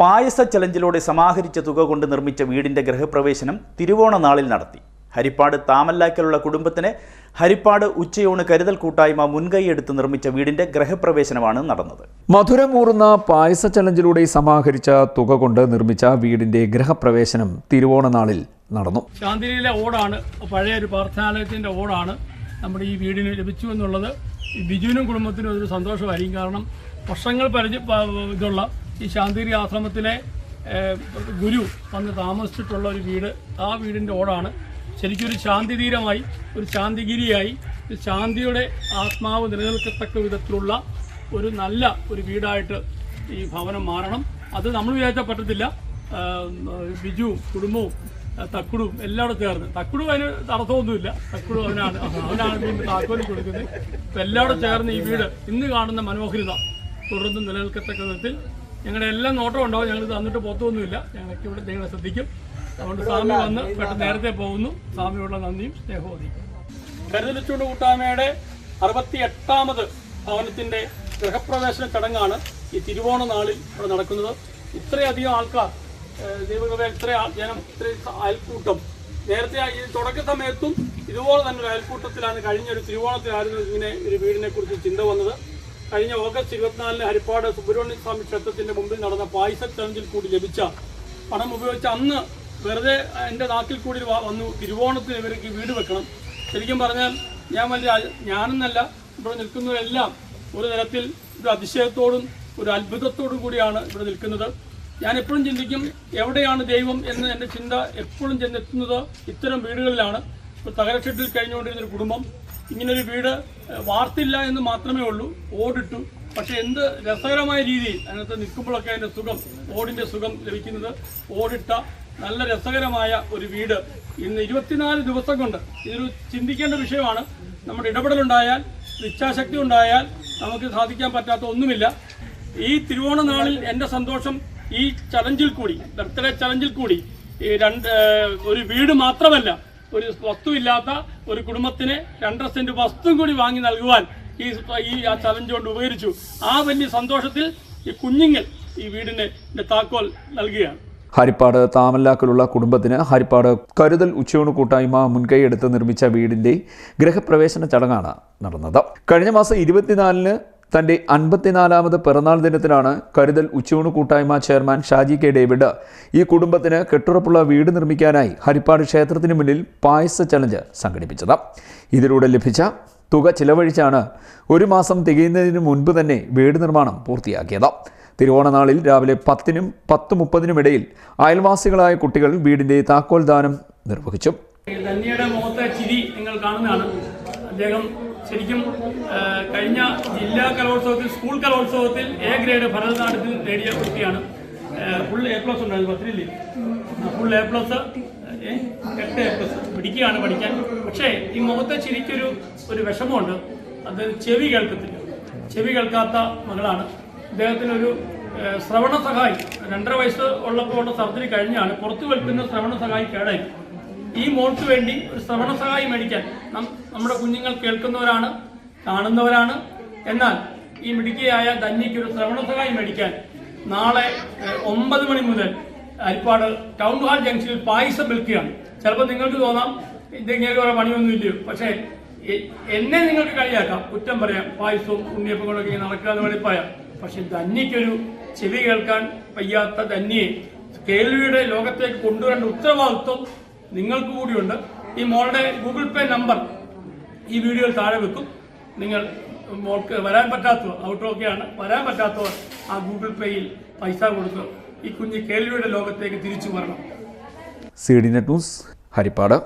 പായസ ചലഞ്ചിലൂടെ സമാഹരിച്ച തുക കൊണ്ട് നിർമ്മിച്ച വീടിന്റെ ഗൃഹപ്രവേശനം തിരുവോണ നാളിൽ നടത്തി. ഹരിപ്പാട് താമല്ലാക്കലുള്ള കുടുംബത്തിന് ഹരിപ്പാട് ഉച്ചയൂണ് കരുതൽ കൂട്ടായ്മ മുൻകൈയെടുത്ത് നിർമ്മിച്ച വീടിന്റെ ഗൃഹപ്രവേശനമാണ് നടന്നത്. മധുരമൂറുന്ന പായസ ചലഞ്ചിലൂടെ സമാഹരിച്ച തുക കൊണ്ട് നിർമ്മിച്ച വീടിന്റെ ഗൃഹപ്രവേശനം തിരുവോണ നാളിൽ നടന്നു. ശാന്തിയിലെ ഓടാണ്. പഴയ ഒരു പ്രാർത്ഥനാലയത്തിന്റെ ഓടാണ് നമ്മുടെ ഈ വീടിന് ലഭിച്ചു എന്നുള്ളത്. ബിജുവിനും കുടുംബത്തിനും ഒരു സന്തോഷമായിരിക്കും. കാരണം വർഷങ്ങൾ പരിചയ ഇതുള്ള ഈ ശാന്തിരി ആശ്രമത്തിലെ ഗുരു വന്ന് താമസിച്ചിട്ടുള്ള ഒരു വീട്. ആ വീടിന്റെ ഓടാണ്. ശരിക്കും ഒരു ശാന്തിതീരമായി ഒരു ശാന്തിഗിരിയായി ശാന്തിയുടെ ആത്മാവ് നിലനിൽക്കത്തക്ക വിധത്തിലുള്ള ഒരു നല്ല ഒരു വീടായിട്ട് ഈ ഭവനം മാറണം. അത് നമ്മൾ വിചാരിച്ചാൽ പറ്റത്തില്ല. ബിജു കുടുംബവും തക്കുടും എല്ലാവരും ചേർന്ന്. തക്കുടും അതിന് തടസ്സമൊന്നുമില്ല. തക്കുടും അവനാണ്. അവനാണ് വീണ്ടും താക്കോലി കൊടുക്കുന്നത്. എല്ലാവരും ചേർന്ന് ഈ വീട് ഇന്ന് കാണുന്ന മനോഹരിത തുടർന്ന് നിലനിൽക്കത്തക്ക വിധത്തിൽ ഞങ്ങളുടെ എല്ലാം നോട്ടം ഉണ്ടാവും. ഞങ്ങൾ തന്നിട്ട് പുറത്തൊന്നുമില്ല ഞങ്ങൾക്ക് ഇവിടെ നിങ്ങളെ ശ്രദ്ധിക്കും. അതുകൊണ്ട് സ്വാമി വന്ന് പെട്ടെന്ന് നേരത്തെ പോകുന്നു. സ്വാമിയോടുള്ള നന്ദിയും സ്നേഹവും അറിയിക്കും കരുതലിച്ചൂട് കൂട്ടായ്മയുടെ അറുപത്തി എട്ടാമത് ഭവനത്തിന്റെ ഗൃഹപ്രവേശന ചടങ്ങാണ് ഈ തിരുവോണ നാളിൽ ഇവിടെ നടക്കുന്നത്. ഇത്രയധികം ആൾക്കാർ ദൈവകഥ ഇത്ര ജനം ഇത്രയും അയൽക്കൂട്ടം. നേരത്തെ ഈ തുടക്ക സമയത്തും ഇതുപോലെ തന്നെ ഒരു അയൽക്കൂട്ടത്തിലാണ് കഴിഞ്ഞ ഒരു തിരുവോണത്തിലായിരുന്നു ഇങ്ങനെ ഒരു വീടിനെ കുറിച്ച് ചിന്ത വന്നത്. കഴിഞ്ഞ ഓഗസ്റ്റ് ഇരുപത്തിനാലിന് ഹരിപ്പാട് സുബ്രഹ്മണ്യ സ്വാമി ക്ഷേത്രത്തിന്റെ മുമ്പിൽ നടന്ന പായസ ചലഞ്ചിൽ കൂടി ലഭിച്ച പണം ഉപയോഗിച്ച് അന്ന് വെറുതെ എന്റെ നാട്ടിൽ കൂടി വന്നു തിരുവോണത്തിന് ഇവർക്ക് വീട് വെക്കണം. ശരിക്കും പറഞ്ഞാൽ ഞാൻ വലിയ ഞാനെന്നല്ല ഇവിടെ നിൽക്കുന്നവരെല്ലാം ഒരു തരത്തിൽ ഒരു അതിശയത്തോടും ഒരു അത്ഭുതത്തോടും കൂടിയാണ് ഇവിടെ നിൽക്കുന്നത്. ഞാൻ എപ്പോഴും ചിന്തിക്കും എവിടെയാണ് ദൈവം എന്ന് എന്റെ ചിന്ത എപ്പോഴും ചെന്നെത്തുന്നത് ഇത്തരം വീടുകളിലാണ്. ഇപ്പോൾ തകരഷെട്ടിൽ കഴിഞ്ഞുകൊണ്ടിരുന്ന ഒരു കുടുംബം ഇങ്ങനൊരു വീട് വാർത്തില്ല എന്ന് മാത്രമേ ഉള്ളൂ. ഓടിട്ടു. പക്ഷെ എന്ത് രസകരമായ രീതിയിൽ അതിനകത്ത് നിൽക്കുമ്പോഴൊക്കെ അതിന്റെ സുഖം ഓടിന്റെ സുഖം ലഭിക്കുന്നത് ഓടിട്ട നല്ല രസകരമായ ഒരു വീട്. ഇന്ന് ഇരുപത്തിനാല് ദിവസം കൊണ്ട് ഇതൊരു ചിന്തിക്കേണ്ട വിഷയമാണ്. നമ്മുടെ ഇടപെടലുണ്ടായാൽ ഇച്ഛാശക്തി ഉണ്ടായാൽ നമുക്ക് സാധിക്കാൻ പറ്റാത്ത ഒന്നുമില്ല. ഈ തിരുവോണ നാളിൽ എന്റെ സന്തോഷം ഈ ചലഞ്ചിൽ കൂടി ബർത്ത്ഡേ ചലഞ്ചിൽ കൂടി ഈ രണ്ട് ഒരു വീട് മാത്രമല്ല ഒരു വസ്തുവില്ലാത്ത ഒരു കുടുംബത്തിന് രണ്ടര സെന്റ് വസ്തു കൂടി വാങ്ങി നൽകുവാൻ ഈ ഈ ആ ചലഞ്ച് കൊണ്ട് ഉപകരിച്ചു. ആ വലിയ സന്തോഷത്തിൽ ഈ കുഞ്ഞുങ്ങൾ ഈ വീടിന് താക്കോൽ നൽകുകയാണ്. ഹരിപ്പാട് താമല്ലാക്കലുള്ള കുടുംബത്തിന് ഹരിപ്പാട് കരുതൽ ഉച്ചയൂണ് കൂട്ടായ്മ മുൻകൈയെടുത്ത് നിർമ്മിച്ച വീടിന്റെ ഗൃഹപ്രവേശന ചടങ്ങാണ് നടന്നത്. കഴിഞ്ഞ മാസം ഇരുപത്തിനാലിന് തന്റെ അൻപത്തിനാലാമത് പിറന്നാൾ ദിനത്തിലാണ് കരുതൽ ഉച്ചയൂണ് കൂട്ടായ്മ ചെയർമാൻ ഷാജി കെ ഡേവിഡ് ഈ കുടുംബത്തിന് കെട്ടുറപ്പുള്ള വീട് നിർമ്മിക്കാനായി ഹരിപ്പാട് ക്ഷേത്രത്തിന് മുന്നിൽ പായസ ചലഞ്ച് സംഘടിപ്പിച്ചത്. ഇതിലൂടെ ലഭിച്ച തുക ചിലവഴിച്ചാണ് ഒരു മാസം തികയുന്നതിന് മുൻപ് തന്നെ വീട് നിർമ്മാണം പൂർത്തിയാക്കിയത്. തിരുവോണനാളിൽ രാവിലെ പത്തിനും പത്ത് മുപ്പതിനും ഇടയിൽ അയൽവാസികളായ കുട്ടികൾ വീടിന്റെ താക്കോൽ ദാനം നിർവഹിച്ചു ധന്യയുടെ മുഖത്തെ ചിരി നിങ്ങൾ കാണുന്നതാണ്. അദ്ദേഹം ശരിക്കും കഴിഞ്ഞ ജില്ലാ കലോത്സവത്തിൽ സ്കൂൾ കലോത്സവത്തിൽ എ ഗ്രേഡ് ഭരതനാട്യത്തിൽ നേടിയ കുട്ടിയാണ്. ഫുൾ എ പ്ലസ് ഉണ്ടായിരുന്നു പത്തിരില്ലേ? ഫുൾ എ പ്ലസ് എട്ട് എ പ്ലസ് പിടിക്കുകയാണ് പഠിക്കാൻ. പക്ഷേ ഈ മുഖത്തെ ശരിക്കൊരു ഒരു വിഷമമുണ്ട്. അത് ചെവി കേൾക്കത്തില്ല. ചെവി കേൾക്കാത്ത മകളാണ്. അദ്ദേഹത്തിനൊരു ശ്രവണ സഹായി. രണ്ടര വയസ്സ് ഉള്ളപ്പോൾ ഉള്ള സർജറി കഴിഞ്ഞാണ്. പുറത്തു കേൾക്കുന്ന ശ്രവണ സഹായി കേടായി. ഈ മോൾക്ക് വേണ്ടി ഒരു ശ്രവണ സഹായി മേടിക്കാൻ നമ്മുടെ കുഞ്ഞുങ്ങൾ കേൾക്കുന്നവരാണ് കാണുന്നവരാണ്. എന്നാൽ ഈ മിടുക്കിയായ ധന്യയ്ക്ക് ഒരു ശ്രവണ സഹായി മേടിക്കാൻ നാളെ ഒമ്പത് മണി മുതൽ അരിപ്പാട് ടൗൺ ഹാൾ ജംഗ്ഷനിൽ പായസം വിൽക്കുകയാണ്. ചിലപ്പോൾ നിങ്ങൾക്ക് തോന്നാം ഇതെങ്ങനെ കുറെ പണിയൊന്നും ഇല്ലയോ. പക്ഷേ എന്നെ നിങ്ങൾക്ക് കളിയാക്കാം. കുറ്റം പറയാം. പായസവും ഉണ്ണിയപ്പങ്ങളൊക്കെ ഇങ്ങനെ നടക്കുക എന്ന് വേണ്ടി പറയാം. പക്ഷെ ധന്യയ്ക്കൊരു ചെവി കേൾക്കാൻ വയ്യാത്ത ധന്യയെ കേൾവിയുടെ ലോകത്തേക്ക് കൊണ്ടുവരേണ്ട ഉത്തരവാദിത്വം നിങ്ങൾക്ക് കൂടിയുണ്ട്. ഈ മോളുടെ ഗൂഗിൾ പേ നമ്പർ ഈ വീഡിയോയിൽ താഴെ വെക്കും. നിങ്ങൾ മോൾക്ക് വരാൻ പറ്റാത്തവർ ഔട്ടോക്കെയാണ് വരാൻ പറ്റാത്തവർ ആ ഗൂഗിൾ പേയിൽ പൈസ കൊടുത്ത് ഈ കുഞ്ഞ് കേൾവിയുടെ ലോകത്തേക്ക് തിരിച്ചു വരണം. C D net news Haripad.